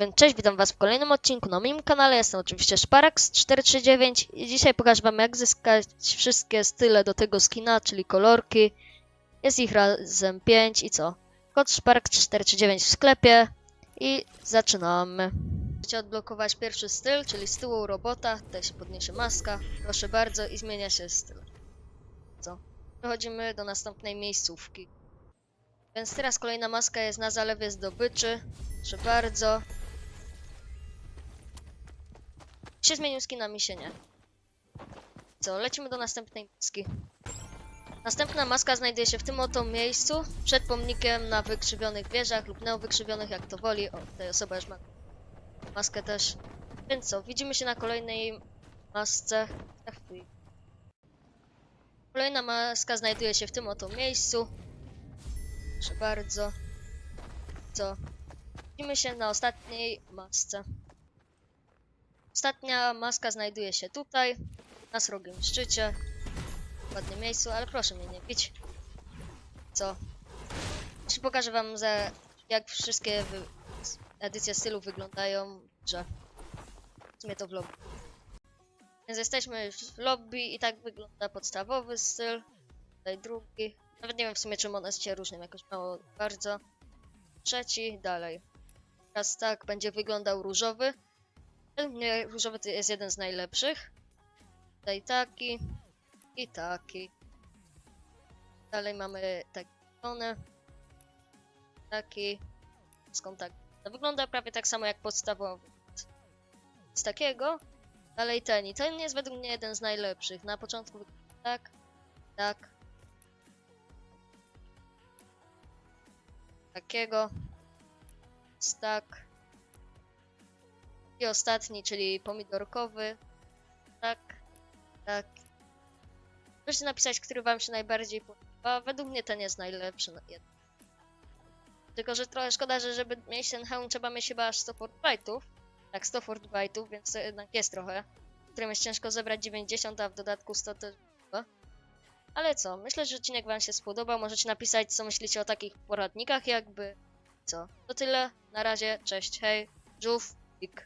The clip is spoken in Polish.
Więc cześć, witam was w kolejnym odcinku na moim kanale. Jestem oczywiście Szparax439 i dzisiaj pokażę wam jak zyskać wszystkie style do tego skina, czyli kolorki. Jest ich razem 5 i co? Kod Szparax439 w sklepie i zaczynamy. Chcecie odblokować pierwszy styl, czyli z tyłu robota, tutaj się podniesie maska, proszę bardzo i zmienia się styl. Co? Przechodzimy do następnej miejscówki. Więc teraz kolejna maska jest na zalewie zdobyczy. Proszę bardzo. Się zmienił skin, a mi się nie. Co, lecimy do następnej maski. Następna maska znajduje się w tym oto miejscu, przed pomnikiem na wykrzywionych wieżach lub neowykrzywionych, jak to woli. O, tutaj osoba już ma maskę też. Więc co, widzimy się na kolejnej masce. Kolejna maska znajduje się w tym oto miejscu. Proszę bardzo. Co? Widzimy się na ostatniej masce. Ostatnia maska znajduje się tutaj, na srogim szczycie. W ładnym miejscu, ale proszę mnie nie bić. Co? Czy pokażę wam, że jak wszystkie edycje stylu wyglądają, że w sumie to w lobby. Więc jesteśmy już w lobby i tak wygląda podstawowy styl. Tutaj drugi. Nawet nie wiem w sumie czym one się różnią, jakoś mało bardzo. Trzeci, dalej. Teraz tak będzie wyglądał różowy. Mnie różowy to jest jeden z najlepszych. Tutaj taki i taki. Dalej mamy taki zielony. Taki. Z kontakt. To wygląda prawie tak samo jak podstawowy. Z takiego. Dalej ten. I ten jest według mnie jeden z najlepszych. Na początku tak. Tak. Takiego. Tak. I ostatni, czyli pomidorkowy. Tak, tak. Proszę napisać, który wam się najbardziej podoba. Według mnie ten jest najlepszy. Tylko, że trochę szkoda, że żeby mieć ten hełm trzeba mieć chyba aż 100 fortbite'ów. Tak, 100 fortbite'ów, więc to jednak jest trochę. Którym jest ciężko zebrać 90, a w dodatku 100 też. Ale co, myślę, że odcinek wam się spodobał. Możecie napisać, co myślicie o takich poradnikach jakby. Co? To tyle. Na razie. Cześć, hej. Żółw. Pik.